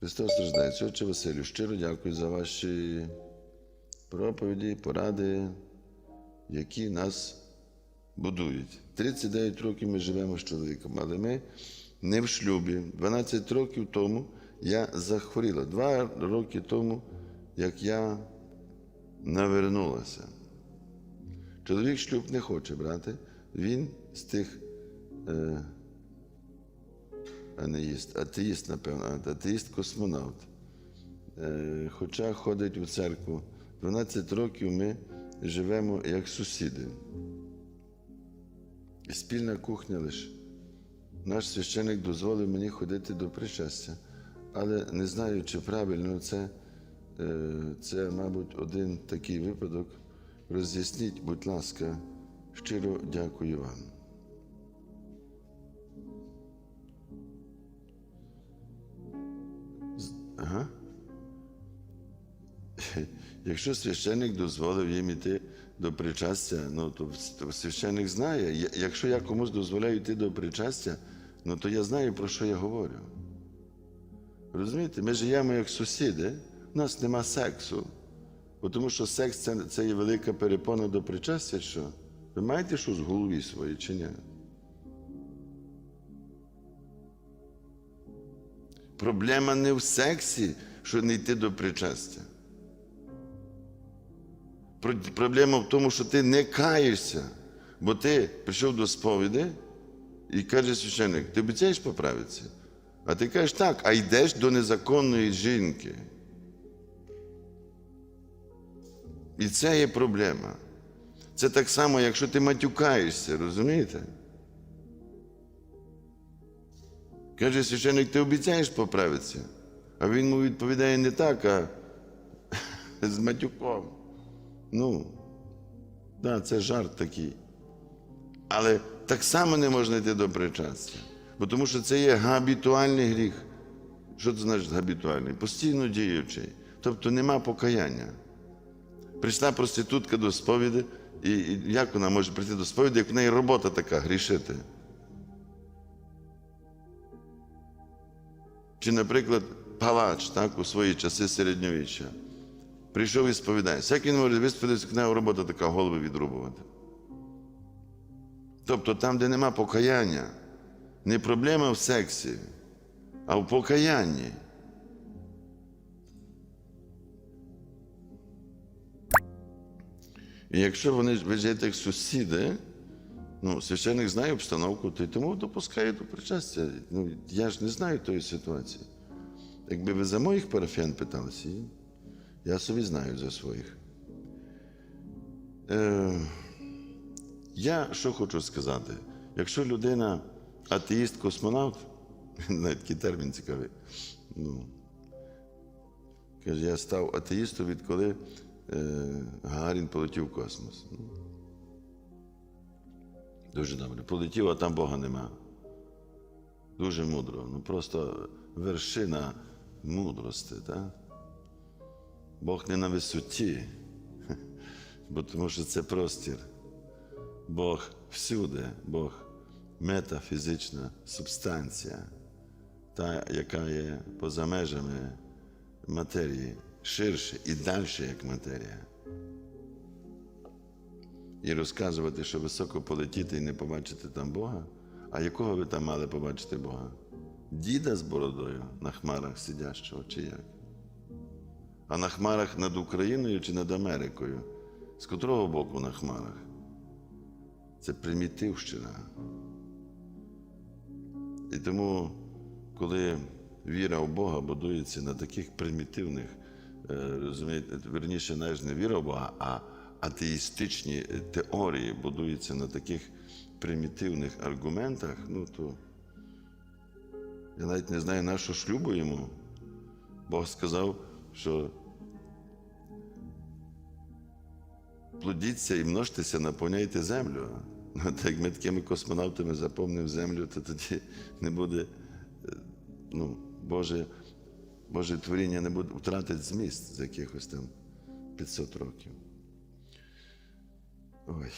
Христос страждається. Отче Василю, щиро дякую за ваші проповіді, поради, які нас будують. 39 років ми живемо з чоловіком, але ми не в шлюбі. 12 років тому я захворіла. Два роки тому, як я навернулася. Чоловік шлюб не хоче брати. Він з тих е, анеїст, атеїст, напевно, атеїст-космонавт. Е, хоча ходить у церкву. 12 років ми живемо як сусіди. Спільна кухня лише. Наш священик дозволив мені ходити до причастя, але не знаю, чи правильно це, е, це, мабуть, один такий випадок. Роз'ясніть, будь ласка, щиро дякую вам. Ага. Якщо священник дозволив їм іти до причастя, ну то то священник знає. Якщо я комусь дозволяю йти до причастя, ну то я знаю, про що я говорю. Розумієте, ми живемо як сусіди, у нас нема сексу. Тому що секс це, це є велика перепона до причастя, що? Ви маєте щось в голові своїй чи ні? Проблема не в сексі, що не йти до причастя. Проблема в тому, що ти не каєшся, бо ти прийшов до сповіді і каже священник, ти обіцяєш поправитися? А ти кажеш так, а йдеш до незаконної жінки. І це є проблема. Це так само, якщо ти матюкаєшся, розумієте? Каже священник, ти обіцяєш поправитися? А він йому відповідає не так, а з матюком. Ну, да, це жарт такий. Але так само не можна йти до причастя. Бо тому що це є габітуальний гріх. Що це значить габітуальний? Постійно діючий. Тобто нема покаяння. Прийшла проститутка до сповіді, і, як вона може прийти до сповіді, як в неї робота така грішити? Чи, наприклад, палач так, у свої часи середньовіччя прийшов і сповідається. Як він може висповідатися, як робота така голови відрубувати? Тобто там, де нема покаяння, не проблема в сексі, а в покаянні. І якщо вони ви живете як сусіди, ну, священник знає обстановку, то й тому допускає до причастя. Ну, я ж не знаю тої ситуації. Якби ви за моїх парафіян питалися, я собі знаю за своїх. Е, я що хочу сказати? Якщо людина атеїст-космонавт, навіть такий термін цікавий, ну, каже, я став атеїстом, відколи е, Гагарін полетів в космос. Дуже добре. Полетів, а там Бога нема. Дуже мудро. Ну просто вершина мудрості, так? Бог не на висоті, бо тому що це простір. Бог всюди, Бог метафізична субстанція, та, яка є поза межами матерії, ширше і далі, як матерія. І розказувати, що високо полетіти і не побачити там Бога. А якого ви там мали побачити Бога? Діда з бородою на хмарах сидящого чи як? А на хмарах над Україною чи над Америкою? З котрого боку на хмарах? Це примітивщина. І тому, коли віра в Бога будується на таких примітивних, е, розумієте, верніше, навіть не віра в Бога, а атеїстичні теорії будуються на таких примітивних аргументах, ну то я навіть не знаю, на що шлюбу йому. Бог сказав, що плодіться і множтеся, наповняйте землю. Ну, так ми такими космонавтами заповнимо землю, то тоді не буде, е, ну, Боже, Боже творіння не буде втратить зміст за якихось там 500 років. Ой.